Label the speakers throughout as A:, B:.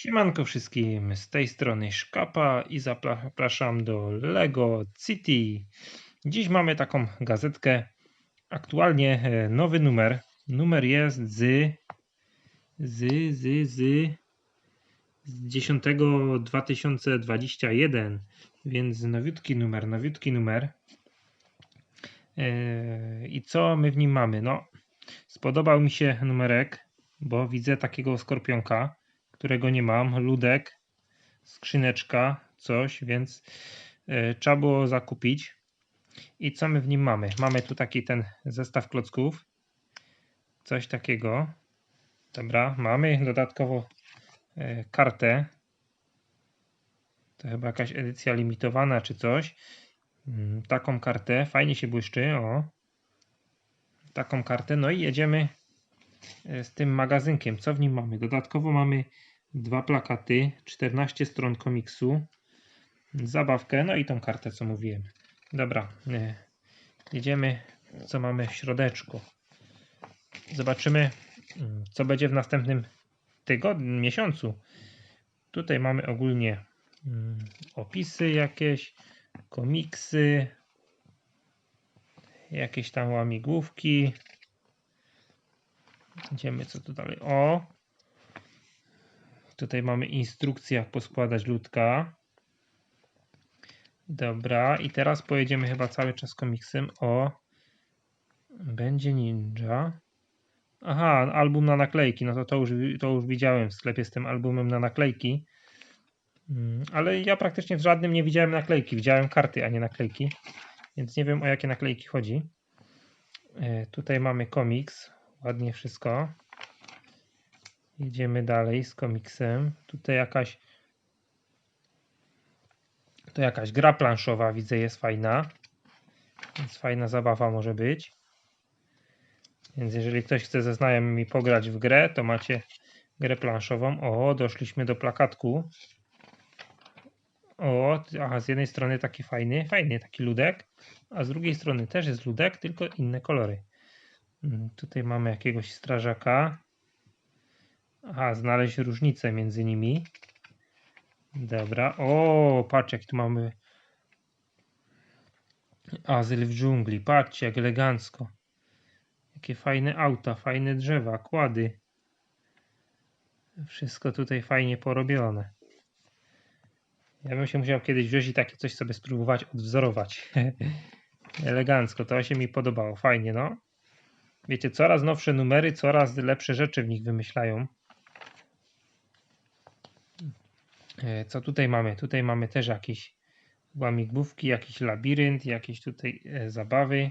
A: Siemanko wszystkim, z tej strony Szkapa i zapraszam do LEGO City. Dziś mamy taką gazetkę, aktualnie e, nowy numer. Numer jest z, z, z, z, z 10 2021, więc nowiutki numer, nowiutki numer. E, I co my w nim mamy? No, spodobał mi się numerek, bo widzę takiego skorpionka którego nie mam, ludek, skrzyneczka, coś, więc y, trzeba było zakupić. I co my w nim mamy? Mamy tu taki ten zestaw klocków, coś takiego. Dobra, mamy dodatkowo y, kartę. To chyba jakaś edycja limitowana czy coś. Y, taką kartę, fajnie się błyszczy, o. Taką kartę, no i jedziemy z tym magazynkiem. Co w nim mamy? Dodatkowo mamy dwa plakaty, 14 stron komiksu, zabawkę, no i tą kartę, co mówiłem. Dobra, jedziemy, co mamy w środeczku. Zobaczymy, mm, co będzie w następnym tygodniu, miesiącu. Tutaj mamy ogólnie mm, opisy jakieś, komiksy, jakieś tam łamigłówki. Idziemy, co tu dalej. O, Tutaj mamy instrukcję, jak poskładać ludka. Dobra, i teraz pojedziemy chyba cały czas komiksem o będzie ninja. Aha, album na naklejki. No to to już, to już widziałem w sklepie z tym albumem na naklejki. Mm, ale ja praktycznie w żadnym nie widziałem naklejki. Widziałem karty, a nie naklejki. Więc nie wiem o jakie naklejki chodzi. E, tutaj mamy komiks. Ładnie wszystko. Jedziemy dalej z komiksem. Tutaj jakaś to jakaś gra planszowa, widzę, jest fajna. Więc fajna zabawa może być. Więc jeżeli ktoś chce ze znajomymi pograć w grę, to macie grę planszową. O, doszliśmy do plakatku. O, aha, z jednej strony taki fajny, fajny taki ludek, a z drugiej strony też jest ludek, tylko inne kolory. Mm, tutaj mamy jakiegoś strażaka. Aha, znaleźć różnicę między nimi. Dobra. O, patrz jak tu mamy azyl w dżungli. Patrzcie jak elegancko. Jakie fajne auta, fajne drzewa, kłady. Wszystko tutaj fajnie porobione. Ja bym się musiał kiedyś wziąć i takie coś sobie spróbować odwzorować. Elegancko, to się mi podobało. Fajnie, no. Wiecie, coraz nowsze numery, coraz lepsze rzeczy w nich wymyślają. E, co tutaj mamy? Tutaj mamy też jakieś łamigłówki, jakiś labirynt, jakieś tutaj e, zabawy.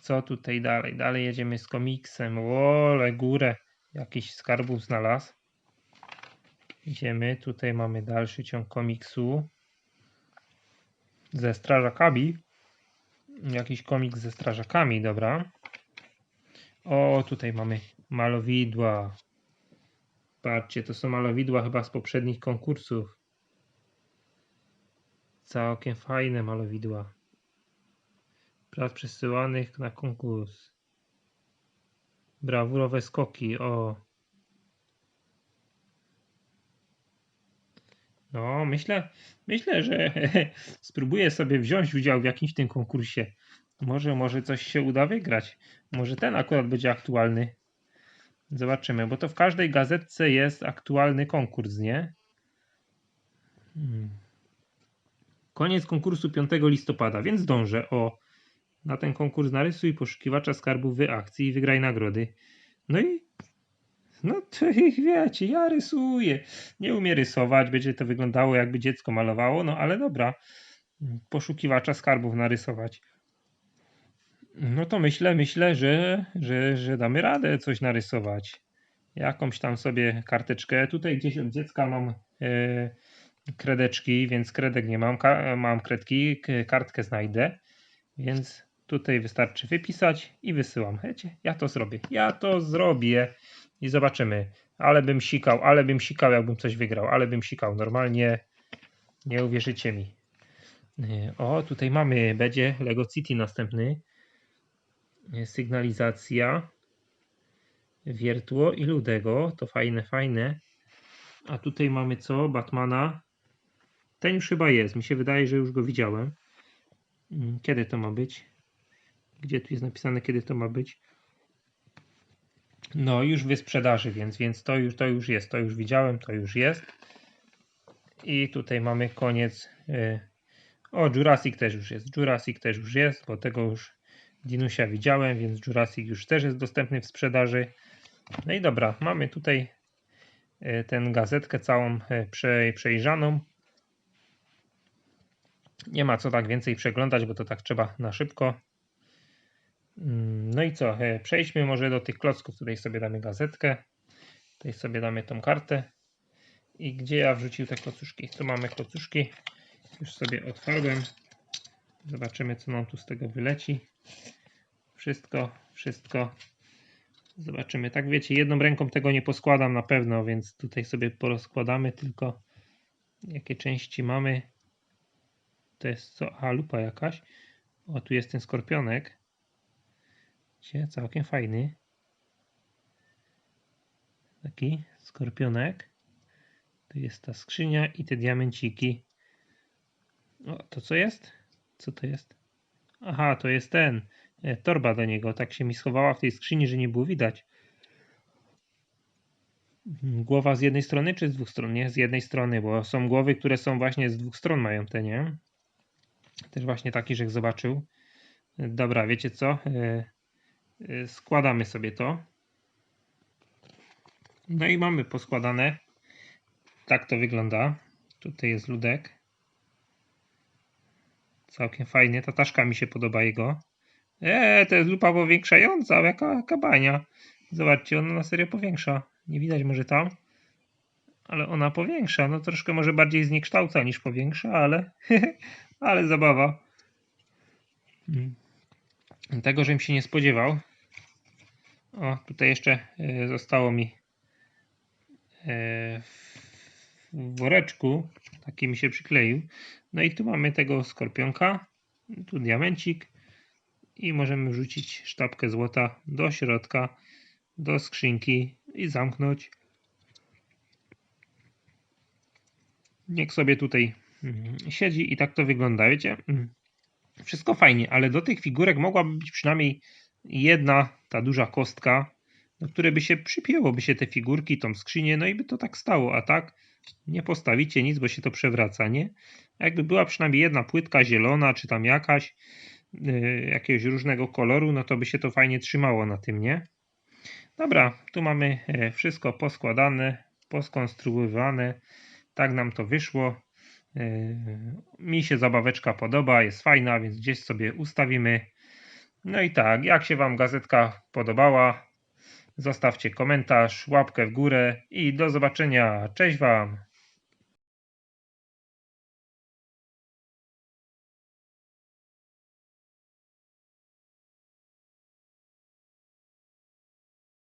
A: Co tutaj dalej? Dalej jedziemy z komiksem. Ole, górę jakiś skarbów znalazł. Idziemy. Tutaj mamy dalszy ciąg komiksu. Ze strażakami. Jakiś komiks ze strażakami, dobra. O, tutaj mamy malowidła. Patrzcie, to są malowidła chyba z poprzednich konkursów. Całkiem fajne malowidła. Praw przesyłanych na konkurs. Brawurowe skoki, o. No, myślę, myślę, że spróbuję sobie wziąć udział w jakimś tym konkursie. Może, może coś się uda wygrać. Może ten akurat będzie aktualny. Zobaczymy, bo to w każdej gazetce jest aktualny konkurs, nie? Hmm. Koniec konkursu 5 listopada, więc dążę o na ten konkurs narysuj poszukiwacza skarbów w akcji i wygraj nagrody. No i no to ich wiecie, ja rysuję. Nie umiem rysować, będzie to wyglądało jakby dziecko malowało, no ale dobra. Poszukiwacza skarbów narysować. No to myślę, myślę, że, że, że damy radę coś narysować. Jakąś tam sobie karteczkę. Tutaj gdzieś od dziecka mam e, kredeczki, więc kredek nie mam. Ka mam kredki, kartkę znajdę. Więc tutaj wystarczy wypisać i wysyłam. Wiecie, ja to zrobię. Ja to zrobię i zobaczymy. Ale bym sikał, ale bym sikał, jakbym coś wygrał. Ale bym sikał. Normalnie nie uwierzycie mi. E, o, tutaj mamy, będzie Lego City następny sygnalizacja wiertło i ludego, to fajne, fajne. A tutaj mamy co? Batmana. Ten już chyba jest. Mi się wydaje, że już go widziałem. Mm, Kiedy to ma być? Gdzie tu jest napisane, kiedy to ma być? No, już w wyprzedaży, więc, więc to, już, to już jest. To już widziałem, to już jest. I tutaj mamy koniec. y, O, Jurassic też już jest. Jurassic też już jest, bo tego już Dinusia widziałem, więc Jurassic już też jest dostępny w sprzedaży. No i dobra, mamy tutaj y, tę gazetkę całą prze, przejrzaną. Nie ma co tak więcej przeglądać, bo to tak trzeba na szybko. Mm, No i co? e, Przejdźmy może do tych klocków. Tutaj sobie damy gazetkę. Tutaj sobie damy tą kartę. I gdzie ja wrzucił te klocuszki? Tu mamy klocuszki. Już sobie otwarłem. Zobaczymy, co nam tu z tego wyleci. Wszystko, wszystko. Zobaczymy. Tak wiecie, jedną ręką tego nie poskładam na pewno, więc tutaj sobie porozkładamy tylko jakie części mamy. To jest co? A, lupa jakaś. O, tu jest ten skorpionek. Widzicie, całkiem fajny. Taki skorpionek. Tu jest ta skrzynia i te diamenciki. O, to co jest? Co to jest? Aha, to jest ten. e, Torba do niego. Tak się mi schowała w tej skrzyni, że nie było widać. Mhm, Głowa z jednej strony czy z dwóch stron? Nie, z jednej strony, bo są głowy, które są właśnie z dwóch stron mają te, nie? Też właśnie taki, żech zobaczył. E, Dobra, wiecie co? E, Składamy sobie to. No i mamy poskładane. Tak to wygląda. Tutaj jest ludek. Całkiem fajnie. Ta taszka mi się podoba jego. Eee, to jest lupa powiększająca. Jaka, jaka bania. Zobaczcie, ona na serio powiększa. Nie widać może tam. Ale ona powiększa. No troszkę może bardziej zniekształca niż powiększa, ale ale zabawa. Mm. Tego, żebym się nie spodziewał. O, tutaj jeszcze e, zostało mi e, w woreczku. Taki mi się przykleił. No i tu mamy tego skorpionka. Tu diamencik. I możemy wrzucić sztabkę złota do środka, do skrzynki i zamknąć. Niech sobie tutaj mm, siedzi i tak to wygląda, wiecie? Wszystko fajnie, ale do tych figurek mogłaby być przynajmniej jedna ta duża kostka, do której by się przypięłoby się te figurki, tą skrzynię, no i by to tak stało, a tak nie postawicie nic, bo się to przewraca, nie? A jakby była przynajmniej jedna płytka zielona, czy tam jakaś, yy, jakiegoś różnego koloru, no to by się to fajnie trzymało na tym, nie? Dobra, tu mamy e, wszystko poskładane, poskonstruowane, tak nam to wyszło. Yy, Mi się zabaweczka podoba, jest fajna, więc gdzieś sobie ustawimy. No i tak, jak się Wam gazetka podobała, zostawcie komentarz, łapkę w górę i do zobaczenia. Cześć Wam!